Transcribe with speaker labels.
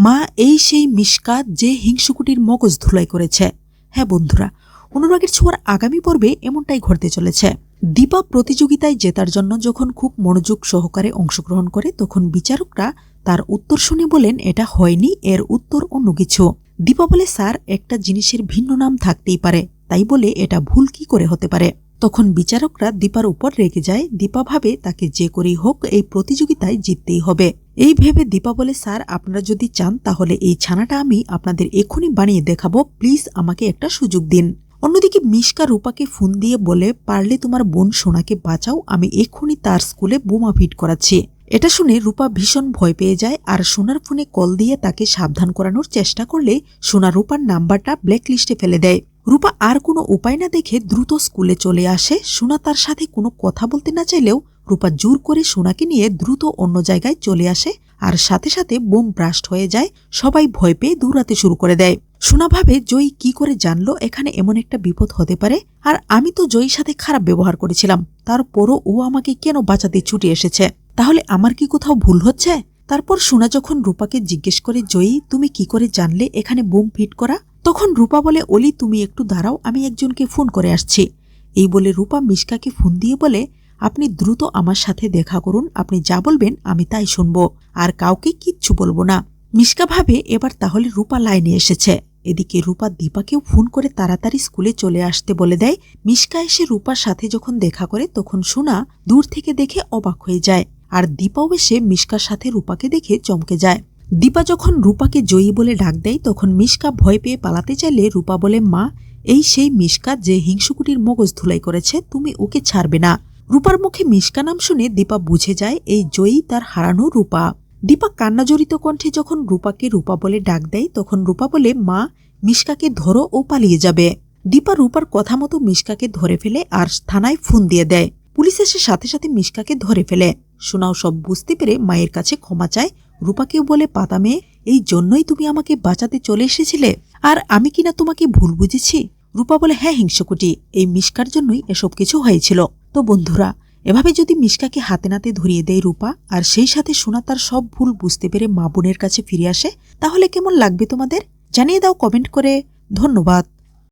Speaker 1: মা, এই সেই মিশকা যে হিংসুকুটির মগজ ধুলাই করেছে। হ্যাঁ বন্ধুরা, অনুরাগের ছোঁয়ার আগামী পর্বে এমনটাই ঘটতে চলেছে। দীপা প্রতিযোগিতায় জেতার জন্য যখন খুব মনোযোগ সহকারে অংশগ্রহণ করে, তখন বিচারকরা তার উত্তর শুনে বলেন, এটা হয়নি, এর উত্তর অন্য কিছু। দীপা বলে, স্যার, একটা জিনিসের ভিন্ন নাম থাকতেই পারে। তাই বলে এটা ভুল কি করে হতে পারে? তখন বিচারকরা দীপার উপর রেগে যায়। দীপা ভাবে, তাকে যে করেই হোক, এই প্রতিযোগিতায় জিততেই হবে। এই ভেবে দীপা বলে, স্যার, আপনারা যদি চান, তাহলে এই ছানাটা আমি আপনাদের এক্ষুনি বানিয়ে দেখাবো। প্লিজ আমাকে একটা সুযোগ দিন। অন্যদিকে মিশকা রূপাকে ফোন দিয়ে বলে, পারলে তোমার বোন সোনাকে বাঁচাও, আমি এক্ষুনি তার স্কুলে বোমা ফিট করাচ্ছি। এটা শুনে রূপা ভীষণ ভয় পেয়ে যায় আর সোনার ফোনে কল দিয়ে তাকে সাবধান করানোর চেষ্টা করলে সোনা রূপার নাম্বারটা ব্ল্যাক লিস্টে ফেলে দেয়। রূপা আর কোনো উপায় না দেখে দ্রুত স্কুলে চলে আসে। সোনা তার সাথে কোনো কথা বলতে না চাইলেও রূপা জোর করে সোনাকে নিয়ে দ্রুত অন্য জায়গায় চলে আসে আর সাথে সাথে বোম ব্রাস্ট হয়ে যায়। সবাই ভয় পেয়ে দৌড়াতে শুরু করে দেয়। সোনা ভাবে, জয়ী কি করে জানলো? এখানে এমন একটা বিপদ হতে পারে? আর আমি তো জয়ীর সাথে খারাপ ব্যবহার করেছিলাম। তারপরও ও আমাকে কেন বাঁচাতে ছুটে এসেছে? তাহলে আমার কি কোথাও ভুল হচ্ছে? তারপর সোনা যখন রূপাকে জিজ্ঞেস করে, জয়ী, তুমি কি করে জানলে এখানে বোম ফিট করা? তখন রূপা বলে, অলি, তুমি একটু দাঁড়াও, আমি একজনকে ফোন করে আসছি। এই বলে রূপা মিশকাকে ফোন দিয়ে বলে, আপনি দ্রুত আমার সাথে দেখা করুন, আপনি যা বলবেন আমি তাই শুনব, আর কাউকে কিচ্ছু বলব না। মিশকা ভাবে, এবার তাহলে রূপা লাইনে এসেছে। এদিকে রূপা দীপাকেও ফোন করে তাড়াতাড়ি স্কুলে চলে আসতে বলে দেয়। মিশকা এসে রূপার সাথে যখন দেখা করে, তখন সোনা দূর থেকে দেখে অবাক হয়ে যায়। আর দীপাও এসে মিশকার সাথে রূপাকে দেখে চমকে যায়। দীপা যখন রূপাকে জয়ী বলে ডাক দেয়, তখন মিশকা ভয় পেয়ে পালাতে চাইলে রূপা বলে, মা, এই সেই মিশকা যে হিংসুকুটির মগজ ধুলাই করেছে, তুমি ওকে ছাড়বে না। রূপার মুখে মিশকা নাম শুনে দীপা বুঝে যায়, এই জয়ী তার হারানো রূপা। দীপা কান্নাজড়িত কণ্ঠে যখন রূপাকে রূপা বলে ডাক দেয়, তখন রূপা বলে, মা, মিশকাকে ধরো, ও পালিয়ে যাবে। দীপা রূপার কথা মতো মিশকাকে ধরে ফেলে আর থানায় ফোন দিয়ে দেয়। পুলিশ এসে সাথে সাথে মিশকাকে ধরে ফেলে। সোনাও সব বুঝতে পেরে মায়ের কাছে ক্ষমা চায়। রূপাকেও বলে, পাতা মেয়ে, এই জন্যই তুমি আমাকে বাঁচাতে চলে এসেছিলে। আর আমি কিনা তোমাকে ভুল বুঝেছি? রূপা বলে হ্যাঁ হিংসকুটি, এই মিশকার জন্যই এসব কিছু হয়েছিল। তো বন্ধুরা, এভাবে যদি মিশকাকে হাতে নাতে ধরিয়ে দেয় রূপা, আর সেই সাথে সোনা তার সব ভুল বুঝতে পেরে মা বোনের কাছে ফিরে আসে, তাহলে কেমন লাগবে তোমাদের? জানিয়ে দাও কমেন্ট করে। ধন্যবাদ।